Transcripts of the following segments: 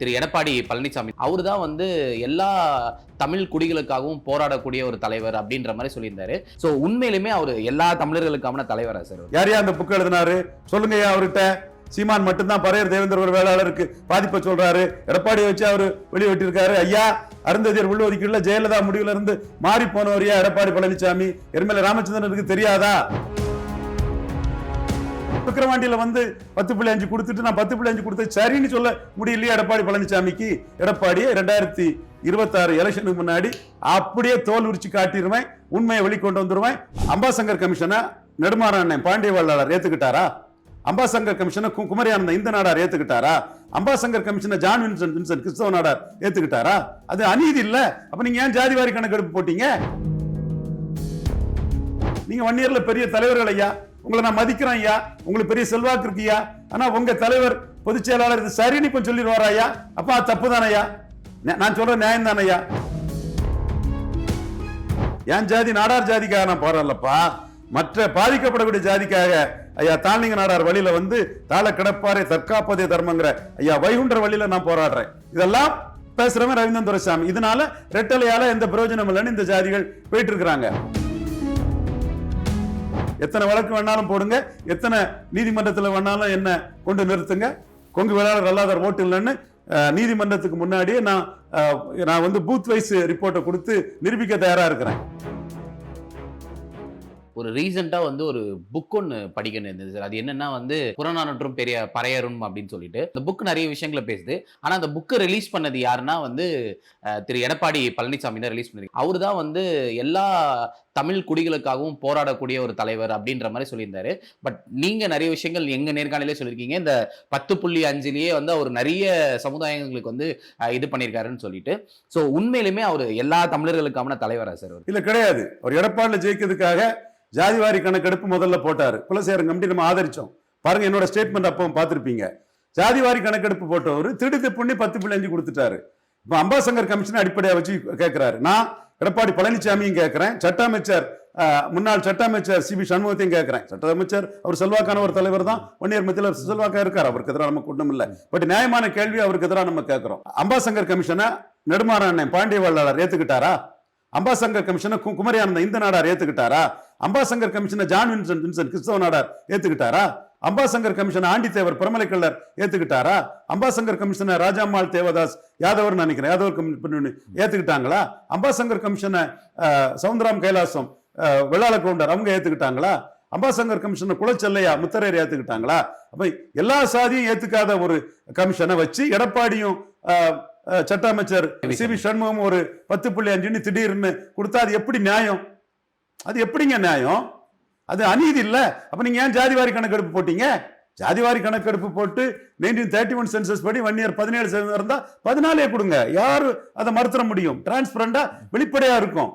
திரு எடப்பாடி பழனிசாமி. அவர் தான் வந்து எல்லா தமிழ் குடிகளுக்காகவும் போராடக்கூடிய ஒரு தலைவர் அப்படின்ற மாதிரி சொல்லியிருந்தாரு. ஸோ உண்மையிலுமே அவர் எல்லா தமிழர்களுக்கான தலைவரா சார் யார் யார் அந்த புக்கு எழுதினாரு? சொல்லுங்க ஐயா அவர்கிட்ட. சீமான் மட்டும்தான் பரையர் தேவேந்திர ஒரு வேளாளருக்கு பாதிப்பை சொல்றாரு. எடப்பாடியை வச்சு அவர் வெளியிட்டிருக்காரு ஐயா அருந்ததியர் உள்ஒதுக்கீடுல ஜெயலலிதா முடிவுல இருந்து மாறி போனவரியா எடப்பாடி பழனிசாமி. எருமலை ராமச்சந்திரனுக்கு தெரியாதா? விக்கிரவாண்டியில் வந்து பத்து புள்ளி அஞ்சு கொடுத்துட்டு நான் பத்து புள்ளி அஞ்சு கொடுத்தது சரின்னு சொல்ல முடியலையே எடப்பாடி பழனிசாமிக்கு. எடப்பாடியை ரெண்டாயிரத்தி இருபத்தாறு எலெக்ஷனுக்கு முன்னாடி அப்படியே தோல் உரிச்சு காட்டிடுவேன் உண்மையை வெளிக்கொண்டு வந்துடுவேன். அம்பாசங்கர் கமிஷனை நெடுமாறன் பாண்டிய வள்ளாளர் ஏற்றுக்கிட்டாரா அம்பாசங்கர் கமிஷனை குமரியானந்த இந்த நாடார் ஏத்துக்கிட்டாரா? அம்பாசங்கர் கமிஷனை ஜான் வின்சன் வின்சன் கிறிஸ்தவ நாடார் ஏத்துக்கிட்டாரா? அது அநீதி இல்ல. அப்ப நீங்க ஏன் ஜாதிவாரி கணக்கெடுப்பு போட்டீங்க? நீங்க ஒன் இயர்ல பெரிய தலைவர்கள் ஐயா. உங்களை நான் மதிக்கிறேன் ஐயா. உங்களுக்கு பெரிய செல்வாக்கு இருக்கியா ஆனா உங்க தலைவர் பொதுச் செயலாளர் இது சரின்னு இப்ப சொல்லிடுவாரா ஐயா. அப்ப அது தப்பு தானே நான் சொல்ற நியாயம் தானே ஐயா? என் ஜாதி நாடார் ஜாதிக்காக நான் போறேன்லப்பா மற்ற பாதிக்கப்படக்கூடிய ஜாதிக்காக ஐயா தாழ்நிங்க நாடார் வழியில வந்து தாழ கிடப்பாரை தற்காப்பதே தர்மங்கிற ஐயா வைகுண்டர் வழியில நான் போராடுறேன். இதெல்லாம் பேசுறவன் ரவீந்திரன் துரைசாமி. இதனால ரெட்டலையால எந்த பிரயோஜனம் இல்லைன்னு இந்த ஜாதிகள் போயிட்டு இருக்கிறாங்க. எத்தனை வழக்கு வேணாலும் போடுங்க. எத்தனை நீதிமன்றத்தில் வேணாலும் என்ன கொண்டு நிறுத்துங்க. கொங்கு வேளாளர் அல்லாதார் ஓட்டு இல்லைன்னு நீதிமன்றத்துக்கு முன்னாடியே நான் நான் வந்து பூத் வைஸ் ரிப்போர்ட்டை கொடுத்து நிரூபிக்க தயாராக இருக்கிறேன். ஒரு ரீசெண்டாக வந்து ஒரு புக் ஒன்று படிக்கணும் இருந்தது சார். அது என்னன்னா வந்து புறநானூற்றும் பெரிய பறையரும் அப்படின்னு சொல்லிட்டு. இந்த புக் நிறைய விஷயங்களை பேசுது. ஆனால் அந்த புக்கை ரிலீஸ் பண்ணது யாருன்னா வந்து திரு எடப்பாடி பழனிசாமி தான் ரிலீஸ் பண்ணிருக்கு அவர் தான் வந்து எல்லா தமிழ் குடிகளுக்காகவும் போராடக்கூடிய ஒரு தலைவர் அப்படின்ற மாதிரி சொல்லியிருந்தாரு. பட் நீங்க நிறைய விஷயங்கள் எங்க நேர்காணலே சொல்லியிருக்கீங்க. இந்த பத்து புள்ளி அஞ்சுலயே வந்து அவர் நிறைய சமுதாயங்களுக்கு வந்து இது பண்ணியிருக்காருன்னு சொல்லிட்டு. ஸோ உண்மையிலுமே அவர் எல்லா தமிழர்களுக்கான தலைவரா சார் அவர்? கிடையாது. ஒரு எடப்பாடியில் ஜெயிக்கிறதுக்காக ஜாதிவாரி கணக்கெடுப்பு முதல்ல போட்டார். குலசேகரன் கமிட்டி நம்ம ஆதரிச்சோம். பாருங்க என்னோட ஸ்டேட்மெண்ட் அப்போ பார்த்துருப்பீங்க. ஜாதிவாரி கணக்கெடுப்பு போட்டவர் திடுத்து பண்ணி பத்து புள்ளி அஞ்சு கொடுத்துட்டாரு. இப்போ அம்பாசங்கர் கமிஷன் அடிப்படையாக வச்சு கேட்குறாரு நான் எடப்பாடி பழனிசாமியும் கேட்கிறேன் சட்ட அமைச்சர் முன்னாள் சட்ட அமைச்சர் சி பி சண்முகத்தையும் கேட்கிறேன் சட்ட அமைச்சர் அவர் செல்வாக்கான ஒரு தலைவர் தான். ஒன்னியர் மத்தியில் செல்வாக்கா இருக்கார். அவருக்கு எதிராக நமக்கு ஒன்றும் இல்லை. பட் நியாயமான கேள்வி அவருக்கு எதிராக நம்ம கேட்கிறோம் அம்பாசங்கர் கமிஷனை நெடுமாறன் பாண்டிய வள்ளாளர் ஏத்துக்கிட்டாரா? அம்பாசங்கர் கமிஷனை குமரியானந்த இந்த நாடார் ஏத்துக்கிட்டாரா? அம்பாசங்கர் கமிஷனை ஜான் வின்சன் வின்சன் கிறிஸ்தவ நாடார் ஏத்துக்கிட்டாரா? அம்பாசங்கர் கமிஷனை ஆண்டித்தேவர் பிரமலைக்கல்லர் ஏத்துக்கிட்டாரா? அம்பாசங்கர் கமிஷனை ராஜாம்மாள் தேவதாஸ் யாதவர் நினைக்கிறேன். யாதவர் கமிஷன் ஏத்துக்கிட்டாங்களா? அம்பாசங்கர் கமிஷனை சவுந்தராம் கைலாசம் வெள்ளாள கவுண்டர் அவங்க ஏத்துக்கிட்டாங்களா? அம்பாசங்கர் கமிஷனை குலச்செல்லையா முத்தரையர் ஏத்துக்கிட்டாங்களா? அப்ப எல்லா சாதியும் ஏத்துக்காத ஒரு கமிஷனை வச்சு எடப்பாடியும் சட்ட அமைச்சர் சி வி சண்முகம் ஒரு பத்து புள்ளி அஞ்சுன்னு திடீர்னு கொடுத்தா அது எப்படி நியாயம்? அது எப்படிங்க நியாயம்? அது அநீதி இல்லை. அப்போ நீங்கள் ஏன் ஜாதிவாரி கணக்கெடுப்பு போட்டீங்க? ஜாதிவாரி கணக்கெடுப்பு போட்டு நைன்டீன் தேர்ட்டி ஒன் சென்சஸ் படி ஒன் இயர் பதினேழு சதவீதம் இருந்தால் பதினாலே கொடுங்க. யார் அதை மறுத்துற முடியும்? டிரான்ஸ்பரண்டாக வெளிப்படையாக இருக்கும்.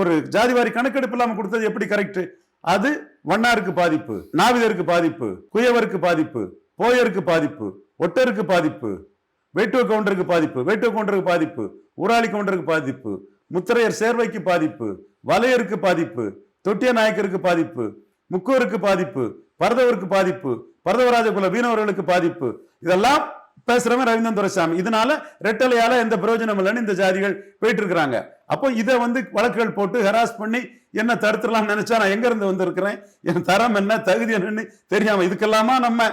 ஒரு ஜாதிவாரி கணக்கெடுப்பு இல்லாமல் கொடுத்தது எப்படி கரெக்ட் அது வண்ணாருக்கு பாதிப்பு நாவிதருக்கு பாதிப்பு குயவருக்கு பாதிப்பு போயருக்கு பாதிப்பு ஒட்டருக்கு பாதிப்பு வேட்டுவ கவுண்டருக்கு பாதிப்பு வேட்டுவ கவுண்டருக்கு பாதிப்பு ஊராளி கவுண்டருக்கு பாதிப்பு முத்திரையர் சேர்வைக்கு பாதிப்பு வலையருக்கு பாதிப்பு தொட்டிய நாயக்கருக்கு பாதிப்பு முக்கோருக்கு பாதிப்பு பரதவருக்கு பாதிப்பு பரதவராஜ குல வீணவர்களுக்கு பாதிப்பு. இதெல்லாம் பேசுறவன் ரவீந்திரன் துரைசாமி. இதனால ரெட்டலையால எந்த பிரயோஜனம் இல்லைன்னு இந்த ஜாதிகள் போயிட்டு இருக்கிறாங்க அப்போ இதை வந்து வழக்குகள் போட்டு ஹெராஸ் பண்ணி என்ன தடுத்துடலாம்னு நினைச்சா நான் எங்க இருந்து வந்திருக்கிறேன்? என் தரம் என்ன? தகுதி என்னன்னு தெரியாம இதுக்கெல்லாமா நம்ம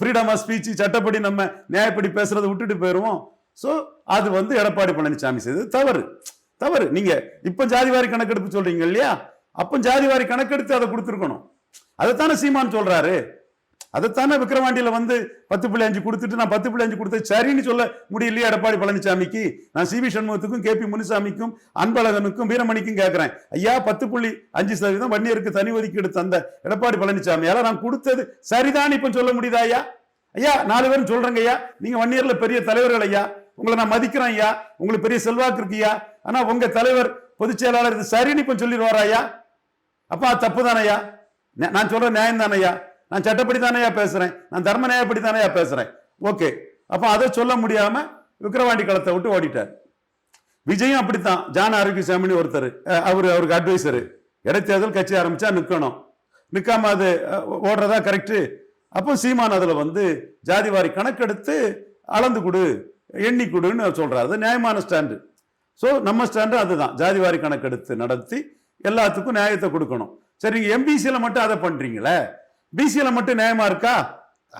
ஃப்ரீடம் ஆஃப் ஸ்பீச் சட்டப்படி நம்ம நியாயப்படி பேசுறதை விட்டுட்டு போயிருவோம். ஸோ அது வந்து எடப்பாடி பழனிசாமி செய்தது தவறு. தவறு. நீங்க இப்ப ஜாதிவாரி கணக்கெடுப்பு சொல்றீங்க இல்லையா? அப்ப ஜாதிவாரி கணக்கெடுத்து அதை கொடுத்துருக்கணும். அதைத்தானே சீமான் சொல்றாரு. அதைத்தானே விக்கிரவாண்டியில வந்து பத்து புள்ளி அஞ்சு கொடுத்துட்டு நான் பத்து புள்ளி அஞ்சு கொடுத்தது சரின்னு சொல்ல முடியலையா எடப்பாடி பழனிசாமிக்கு. நான் சி வி சண்முகத்துக்கும் கே பி முனுசாமிக்கும் அன்பழகனுக்கும் வீரமணிக்கும் கேட்கிறேன் ஐயா பத்து புள்ளி அஞ்சு சதவீதம் வன்னியருக்கு தனி ஒதுக்கீடு தந்த எடப்பாடி பழனிசாமியால நான் கொடுத்தது சரிதான் இப்ப சொல்ல முடியுதா ஐயா? ஐயா நாலு பேரும் சொல்றேங்க ஐயா. நீங்க வன்னியர்ல பெரிய தலைவர்கள் ஐயா. உங்களை நான் மதிக்கிறேன் ஐயா. உங்களுக்கு பெரிய செல்வாக்கு இருக்குயா ஆனா உங்க தலைவர் பொதுச் செயலாளர் இது சரின்னு இப்ப சொல்லிடுவாரா ஐயா? அப்பா தப்பு தானையா நான் சொல்ற நியாயம் தானையா நான் சட்டப்படி தானையா பேசுறேன். நான் தர்ம நியாயப்படி தானையா பேசுறேன். ஓகே. அப்போ அதை சொல்ல முடியாம விக்கிரவாண்டி களத்தை விட்டு ஓடிட்டார். விஜயும் அப்படித்தான். ஜான் ஆரோக்கியசாமின்னு ஒருத்தர். அவர் அவரு அவருக்கு அட்வைசரு இடைத்தேர்தல் கட்சி ஆரம்பிச்சா நிற்கணும் நிற்காம அது ஓடுறதா கரெக்டு அப்போ சீமான் அதில் வந்து ஜாதிவாரி கணக்கெடுத்து அளந்து கொடு எண்ணி கொடுன்னு சொல்றாரு. அது நியாயமான ஸ்டாண்டு ஸோ நம்ம ஸ்டாண்டு அதுதான். ஜாதிவாரி கணக்கெடுத்து நடத்தி எல்லாத்துக்கும் நியாயத்தை கொடுக்கணும். சரி எம்பிசியில் மட்டும் அதை பண்றீங்களே? பிசியில் மட்டும் நியாயமா இருக்கா?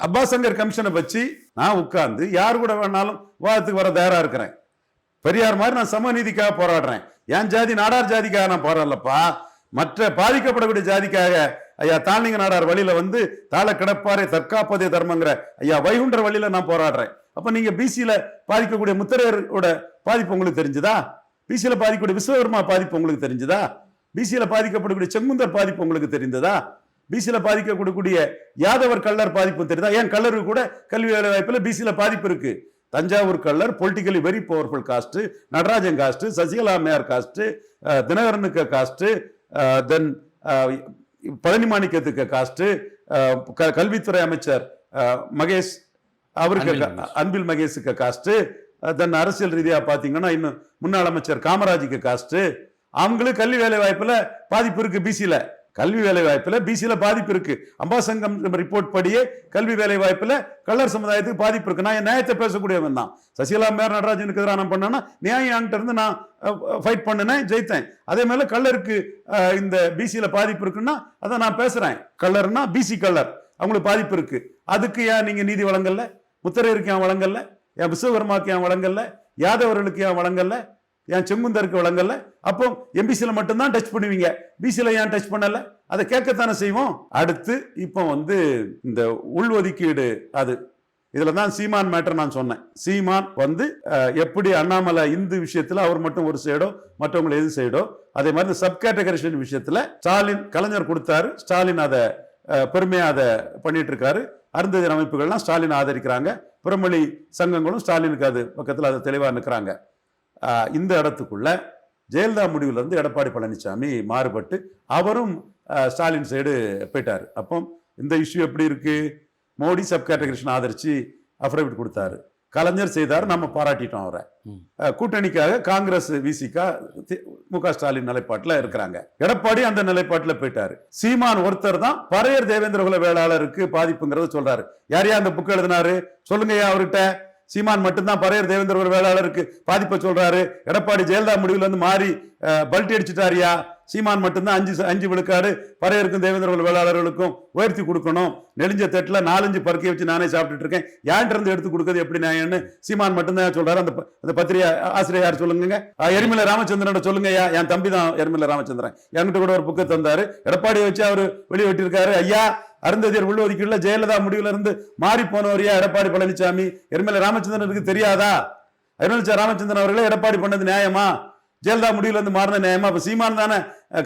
அப்பாஸ் சங்கர் கமிஷனை வச்சு நான் உட்கார்ந்து யார் கூட வேணாலும் விவாதத்துக்கு வர தயாராக இருக்கிறேன். பெரியார் மாதிரி நான் சமநீதிக்காக போராடுறேன். என் ஜாதி நாடார் ஜாதிக்காக நான் போராடலப்பா. மற்ற பாதிக்கப்படக்கூடிய ஜாதிக்காக ஐயா தாழ்நிங்க நாடார் வழியில வந்து தாழ கிடப்பாரை தற்காப்பதே தர்மங்கிற ஐயா வைகுண்டர் வழியில நான் போராடுறேன். அப்போ நீங்கள் பிசியில் பாதிக்கக்கூடிய முத்தரையரோட பாதிப்பு உங்களுக்கு தெரிஞ்சுதா? பிசியில் பாதிக்கக்கூடிய விஸ்வகர்மா பாதிப்பு உங்களுக்கு தெரிஞ்சுதா? பிசியில் பாதிக்கப்படக்கூடிய செங்குந்தர் பாதிப்பு உங்களுக்கு தெரிந்ததா? பிசியில் பாதிக்கக்கூடிய யாதவர் கல்லர் பாதிப்பு தெரியுதா? ஏன் கல்லருக்கு கூட கல்வி வேலை வாய்ப்பில் பிசியில் பாதிப்பு இருக்கு. Thanjavur Kallar politically very powerful caste Natarajan caste Sasikala அம்மையார் காஸ்ட்டு தினகரனுக்கு காஸ்ட்டு தென் பழனி மாணிக்கத்துக்கு காஸ்ட் கல்வித்துறை அமைச்சர் மகேஷ் அவருக்கு அன்பில் மகேஷுக்கு காஸ்ட் தென் அரசியல் ரீதியா பாத்தீங்கன்னா இன்னும் முன்னாள் அமைச்சர் காமராஜுக்கு காஸ்ட் அவங்களுக்கு கல்வி வேலை வாய்ப்புல பாதிப்பு இருக்கு பிசில கல்வி வேலை வாய்ப்புல பிசில பாதிப்பு இருக்கு. அம்பாசங்கம் ரிப்போர்ட் படியே கல்வி வேலை வாய்ப்புல கள்ளர் சமுதாயத்துக்கு பாதிப்பு இருக்கு. நான் என் நியாயத்தை பேசக்கூடியவன் தான். சசிகலா மேயர் நடராஜனுக்கு எதிராக நான் பண்ணேன்னா நியாயம் இருந்து நான் ஃபைட் பண்ணினேன் ஜெயித்தேன். அதே மாதிரி கள்ளருக்கு அஹ், இந்த பிசியில பாதிப்பு இருக்குன்னா அதை நான் பேசுறேன். கள்ளர்னா பிசி கள்ளர் அவங்களுக்கு பாதிப்பு இருக்கு. அதுக்கு ஏன் நீங்க நீதி வழங்கல்ல முத்தரையருக்கு என் வழங்கல்ல என் விஸ்வகர்மாவுக்கு ஏன் வழங்கல்ல யாதவர்களுக்கு ஏன் வழங்கல்ல என் செங்குந்தருக்கு வழங்கல்ல அப்போ எம்பிசியில் மட்டும்தான் டச் பண்ணுவீங்க. பிசியில் ஏன் டச் பண்ணல? அதை கேட்கத்தானே செய்வோம். அடுத்து இப்போ வந்து இந்த உள்ஒதுக்கீடு அது. இதில் தான் சீமான் மேட்டர் நான் சொன்னேன். சீமான் வந்து எப்படி அண்ணாமலை இந்து விஷயத்தில் அவர் மட்டும் ஒரு சைடோ மற்றவங்க எது சைடோ அதே மாதிரி இந்த சப் கேட்டகரிஷன் விஷயத்தில் ஸ்டாலின் கலைஞர் கொடுத்தாரு. ஸ்டாலின் அதை பெருமையாக அதை பண்ணிட்டு இருக்காரு. அருந்ததியர் அமைப்புகள்லாம் ஸ்டாலின் ஆதரிக்கிறாங்க. புறமொழி சங்கங்களும் ஸ்டாலினுக்கு அது பக்கத்தில் அதை தெளிவாக நிற்கிறாங்க. இந்த இடத்துக்குள்ள ஜெயலலிதா முடிவுலேருந்து எடப்பாடி பழனிசாமி மாறுபட்டு அவரும் ஸ்டாலின் சைடு போயிட்டார். அப்போ இந்த இஷ்யூ எப்படி இருக்குது மோடி சப் கேட்டகரிஷன் ஆதரித்து அஃபிடவிட் கொடுத்தாரு. கலைஞர் செய்தார் நம்ம பாராட்டிட்டோம் அவரை. கூட்டணிக்காக காங்கிரஸ் விசிகா மு க ஸ்டாலின் நிலைப்பாட்டுல இருக்கிறாங்க. எடப்பாடி அந்த நிலைப்பாட்டுல போயிட்டாரு. சீமான் ஒருத்தர் தான் பறையர் தேவேந்திர குல வேளாளருக்கு பாதிப்புங்கிறத சொல்றாரு. யார் யார் அந்த புக் எழுதினாரு? சொல்லுங்கய்யா அவர்கிட்ட. சீமான் மட்டும்தான் பறையர் தேவேந்திர குல வேளாளருக்கு பாதிப்பை சொல்றாரு. எடப்பாடி ஜெயலலிதா முடிவுல இருந்து மாறி பல்ட்டி அடிச்சுட்டாரியா சீமான் மட்டும்தான் அஞ்சு அஞ்சு விழுக்காடு பறையருக்கும் தேவேந்திர குல வேளாளர்களுக்கும் உயர்த்தி கொடுக்கணும். நெலிஞ்ச தட்டுல நாலஞ்சு பருக்கையை வச்சு நானே சாப்பிட்டுட்டு இருக்கேன். யான்ட்டு இருந்து எடுத்து கொடுக்கறது எப்படி நியாயம்னு சீமான் மட்டும்தான் சொல்றாரு? அந்த அந்த பத்திரிகை ஆசிரியர் யார் சொல்லுங்க எரிமலை ராமச்சந்திரன் சொல்லுங்க ஐயா என் தம்பி தான் எரிமலை ராமச்சந்திரன். என்கிட்ட கூட ஒரு புக்கை தந்தாரு. எடப்பாடியை வச்சு அவர் வெளியிட்டிருக்காரு. ஐயா அருந்ததியர் உள்ஒதுக்கீடுல ஜெயலலிதா முடிவுல இருந்து மாறி போனவரியா எடப்பாடி பழனிசாமி எரிமலை ராமச்சந்திரனுக்கு தெரியாதா? எரிமலை ராமச்சந்திரன் அவர்களே எடப்பாடி பண்ணது நியாயமா? ஜெயலலிதா முடிவுல இருந்து மாறின நியாயமா? அப்ப சீமான் தானே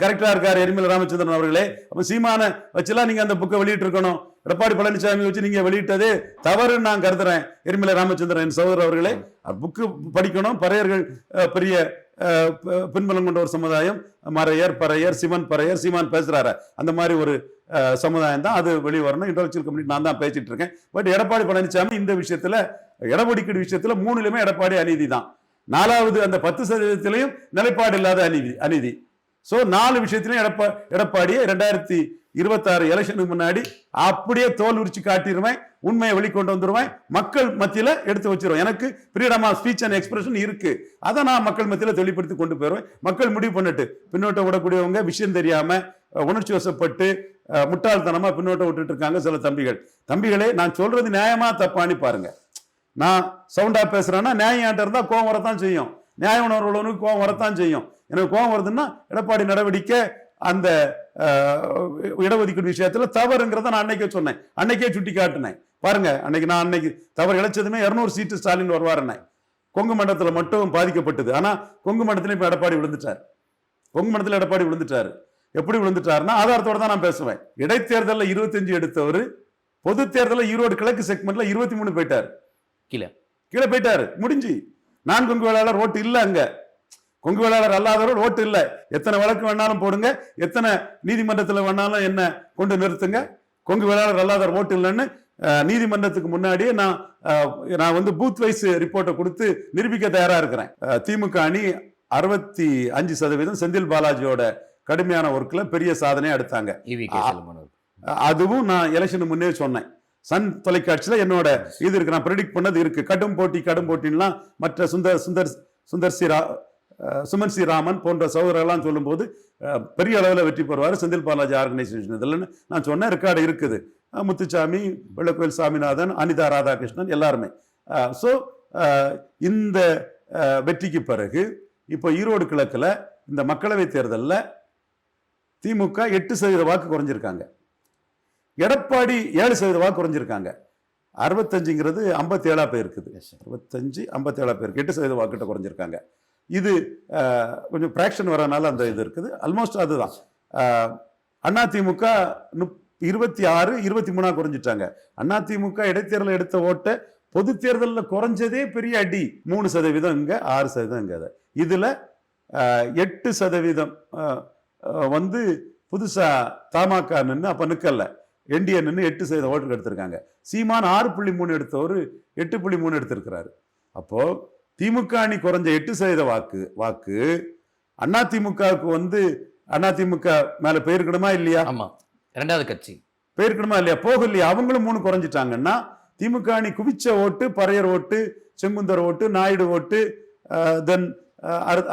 கரெக்டா இருக்காரு எரிமலை ராமச்சந்திரன் அவர்களே. அப்ப சீமானை வச்சுலாம் நீங்க அந்த புக்கை வெளியிட்டு இருக்கணும் எடப்பாடி பழனிசாமி வச்சு நீங்க வெளியிட்டது தவறுன்னு நான் கருதுறேன் எரிமலை ராமச்சந்திரன் என் சகோதரர் அவர்களே. புக்கு படிக்கணும். பறையர்கள் பெரிய பின்பலம் கொண்ட ஒரு சமுதாயம். மறையர் பறையர் சிவன் பறையர் சீமான் பேசுறாரு. அந்த மாதிரி ஒரு சமுதாயம் தான் அது வெளியே வரணும். இன்டலெக்சுவல் கம்யூனிட்டி நான் தான் பேசிட்டு இருக்கேன். பட் எடப்பாடி பழனிசாமி இந்த விஷயத்துல இடஒதுக்கீடு விஷயத்துல மூணுலையுமே எடப்பாடி அநீதி தான். நாலாவது அந்த பத்து சதவீதத்திலையும் நிலைப்பாடு இல்லாத அநீதி அநீதி. ஸோ நாலு விஷயத்திலையும் எடப்பா எடப்பாடியை ரெண்டாயிரத்தி இருபத்தாறு எலெக்ஷனுக்கு முன்னாடி அப்படியே தோல் உரிச்சு காட்டிடுவேன் உண்மையை வெளிக்கொண்டு வந்துருவேன் மக்கள் மத்தியில் எடுத்து வச்சிருவேன். எனக்கு freedom of speech and expression இருக்கு. அதை நான் மக்கள் மத்தியில் தெளிப்படுத்தி கொண்டு போயிடுவேன். மக்கள் முடிவு பண்ணிட்டு பின்னோட்டம் விடக்கூடியவங்க விஷயம் தெரியாம உணர்ச்சி வசப்பட்டு முட்டாள்தனமாக முட்டாள்தனமா பின்னோட்டம் விட்டுட்டு இருக்காங்க சில தம்பிகள். தம்பிகளே நான் சொல்றது நியாயமா தப்பான்னு பாருங்க. நான் சவுண்டா பேசுறேன்னா நியாயம் இருந்தா கோவம் வரத்தான் செய்யும். நியாய உணர்வு கோவம் வரத்தான் செய்யும். எனக்கு கோவம் வருதுன்னா எடப்பாடி நடவடிக்கை அந்த இடஒதுக்கீடு விஷயத்துல தவறுங்கிறத நான் அன்னைக்கே சொன்னேன். அன்னைக்கே சுட்டி காட்டினேன். பாருங்க அன்னைக்கு நான் அன்னைக்கு தவறு இழைச்சதுமே இரநூறு சீட்டு ஸ்டாலின் வருவாருன்னே கொங்கு மண்டலத்துல மட்டும் பாதிக்கப்பட்டது. ஆனா கொங்கு மண்டலத்துல இப்ப எடப்பாடி விழுந்துட்டார். கொங்கு மண்டலத்துல எடப்பாடி விழுந்துட்டாரு. எப்படி விழுந்துட்டாருன்னா ஆதாரத்தோட தான் நான் பேசுவேன். இடைத்தேர்தலில் இருபத்தஞ்சு எடுத்தவர் பொது தேர்தலில் ஈரோடு கிழக்கு செக்மெண்ட்ல இருபத்தி மூணு போயிட்டார். கீழே. கீழே போயிட்டாரு. முடிஞ்சு. நான் கொங்கு வேளாளர் ஓட்டு இல்ல அங்க. கொங்கு வேளாளர் அல்லாதவர்கள் ஓட்டு இல்ல. எத்தனை வழக்கு வேணாலும் போடுங்க. எத்தனை நீதிமன்றத்துல வேணாலும் என்ன கொண்டு நிறுத்துங்க. கொங்கு வேளாளர் அல்லாதவர் ஓட்டு இல்லைன்னு நீதிமன்றத்துக்கு முன்னாடியே நான் நான் வந்து பூத் வைஸ் ரிப்போர்ட்டை கொடுத்து நிரூபிக்க தயாரா இருக்கிறேன். திமுக அணி அறுபத்தி அஞ்சு சதவீதம் செந்தில் பாலாஜியோட கடுமையான ஒர்க்ல பெரிய சாதனையை எடுத்தாங்க. அவர்கள். அதுவும் நான் எலெக்ஷனுக்கு முன்னே சொன்னேன். சன் தொலைக்காட்சியில் என்னோட இது இருக்கு நான் ப்ரெடிக்ட் பண்ணது இருக்கு. கடும் போட்டி கடும் போட்டின்லாம் மற்ற சுந்தர் சுந்தர் சுந்தர் சி ரா சுமன் சி ராமன் போன்ற சகோதரர்கள்லாம் சொல்லும்போது பெரிய அளவில் வெற்றி பெறுவார் செந்தில் பாலாஜி ஆர்கனைசேஷன் இதில்னு நான் சொன்னேன் ரெக்கார்டு இருக்குது. முத்துச்சாமி வெள்ளக்கோயில் சாமிநாதன் அனிதா ராதாகிருஷ்ணன் எல்லாருமே. ஸோ இந்த வெற்றிக்கு பிறகு இப்போ ஈரோடு கிழக்கில் இந்த மக்களவை தேர்தலில் திமுக எட்டு சதவீத வாக்கு குறைஞ்சிருக்காங்க. எடப்பாடி ஏழு சதவீத வாக்கு குறைஞ்சிருக்காங்க. அறுபத்தஞ்சுங்கிறது ஐம்பத்தி ஏழா Yes, sir. அறுபத்தஞ்சு ஐம்பத்தேழா பேருக்கு. எட்டு சதவீத வாக்கிட்ட குறைஞ்சிருக்காங்க. இது கொஞ்சம் ஃப்ராக்ஷன் வரனால அந்த இது இருக்குது. ஆல்மோஸ்ட் அதுதான். அதிமுக முப் இருபத்தி ஆறு இருபத்தி மூணா குறைஞ்சிட்டாங்க. அதிமுக இடைத்தேர்தல் எடுத்த ஓட்டை பொது தேர்தலில் குறைஞ்சதே பெரிய அடி. மூணு சதவீதம் இங்க ஆறு சதவீதம் இங்க. இதுல எட்டு சதவீதம் வந்து புதுசா தமாக நின்று அப்ப நிக்கல. என்டிஏ நின்று எட்டு சதவீதம் ஓட்டுக்கு எடுத்திருக்காங்க. சீமான் ஆறு புள்ளி மூணு எடுத்தவர் எட்டு புள்ளி மூணு எடுத்திருக்கிறாரு. அப்போ திமுக அணி குறைஞ்ச எட்டு சதவீத வாக்கு வாக்கு அண்ணா திமுகவுக்கு வந்து அண்ணா திமுக மேல போயிருக்கணுமா இல்லையா? ஆமா. இரண்டாவது கட்சி. போயிருக்கணுமா இல்லையா? போக இல்லையா அவங்களும் மூணு குறைஞ்சிட்டாங்கன்னா திமுக அணி குவிச்ச ஓட்டு பறையர் ஓட்டு செங்குந்தர் ஓட்டு நாயுடு ஓட்டு தென்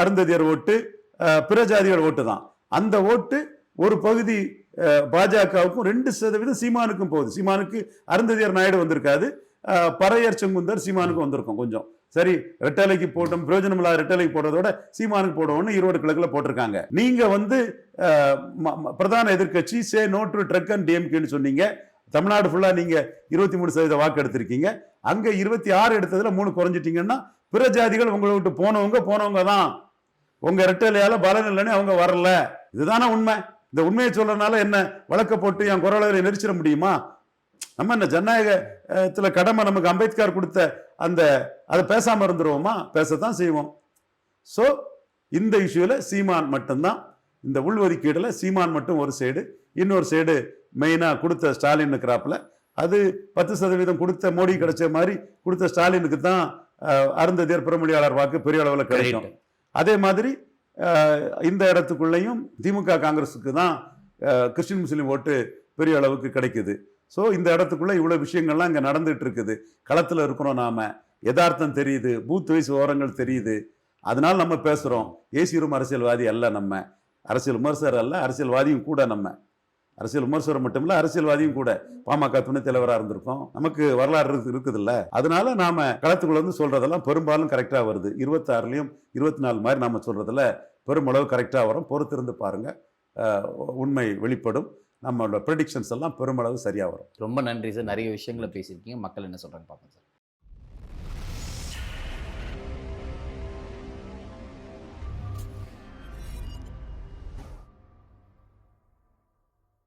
அருந்ததியர் ஓட்டு பிற ஜாதிகள் ஓட்டு தான். அந்த ஓட்டு ஒரு பகுதி பாஜகவுக்கும் ரெண்டு சதவீதம் சீமானுக்கும் போகுது. சீமானுக்கு அருந்ததியர் நாயுடு வந்திருக்காது பறையர் செங்குந்தர் சீமானுக்கு வந்திருக்கும் கொஞ்சம். சரி ரெட்டலைக்கு போட்டோம் பிரயோஜனம் இல்லாத ரெட்டலைக்கு போடுறதோட சீமானுக்கு போடுவோம்னு ஈரோடு கிழக்கில் போட்டிருக்காங்க. நீங்க வந்து பிரதான எதிர்க்கட்சி say no to drug and டிஎம்கேன்னு சொன்னீங்க. தமிழ்நாடு ஃபுல்லாக நீங்கள் இருபத்தி மூணு சதவீத வாக்கு எடுத்திருக்கீங்க. அங்கே இருபத்தி ஆறு எடுத்ததில் மூணு குறைஞ்சிட்டிங்கன்னா பிற ஜாதிகள் உங்களை விட்டு போனவங்க போனவங்க தான். உங்கள் ரெட்டலையால் பலன் இல்லைன்னு அவங்க வரல. இதுதானே உண்மை? இந்த உண்மையை சொல்றதுனால என்ன வழக்க போட்டு என் குரலை நெரிச்சிட முடியுமா? நம்ம என்ன ஜனநாயகத்துல கடமை நமக்கு அம்பேத்கர் கொடுத்த அந்த அதை பேசாம இருந்துருவோமா? பேசத்தான் செய்வோம். ஸோ இந்த இஷ்யூல சீமான் மட்டும்தான் இந்த உள்ஒதுக்கீடுல சீமான் மட்டும் ஒரு சைடு இன்னொரு சைடு மெயினா கொடுத்த ஸ்டாலின் இருக்கிறாப்புல. அது பத்து சதவீதம் கொடுத்த மோடி கிடைச்ச மாதிரி கொடுத்த ஸ்டாலினுக்கு தான் அருந்ததியர் பெருமொழியாளர் வாக்கு பெரிய அளவில் கிடைக்கும். அதே மாதிரி இந்த இடத்துக்குள்ளேயும் திமுக காங்கிரஸுக்கு தான் கிறிஸ்டின் முஸ்லீம் ஓட்டு பெரிய அளவுக்கு கிடைக்குது. ஸோ இந்த இடத்துக்குள்ளே இவ்வளோ விஷயங்கள்லாம் இங்கே நடந்துகிட்டு இருக்குது களத்தில் இருக்கிறோம் நாம். யதார்த்தம் தெரியுது. பூத் வயசு விவரங்கள் தெரியுது. அதனால் நம்ம பேசுகிறோம். ஏசி ரூம் அரசியல்வாதி அல்ல நம்ம. அரசியல் விமர்சகர் அல்ல அரசியல்வாதியும் கூட நம்ம. அரசியல் விமர்சகர் மட்டும் இல்லை அரசியல்வாதியும் கூட பாமக துணைத் தலைவராக இருந்திருக்கோம். நமக்கு வரலாறு இருக்குதுல்ல. அதனால நாம களத்துக்குள்ள வந்து சொல்றதெல்லாம் பெரும்பாலும் கரெக்டா வருது. இருபத்தாறுலையும் இருபத்தி நாலு மாதிரி நாம சொல்றதுல பெருமளவு கரெக்டா வரும். பொறுத்திருந்து பாருங்க. உண்மை வெளிப்படும். நம்மளோட ப்ரெடிக்ஷன்ஸ் எல்லாம் பெருமளவு சரியா வரும். ரொம்ப நன்றி சார் நிறைய விஷயங்களை பேசியிருக்கீங்க. மக்கள் என்ன சொல்றாங்க பார்ப்போம் சார்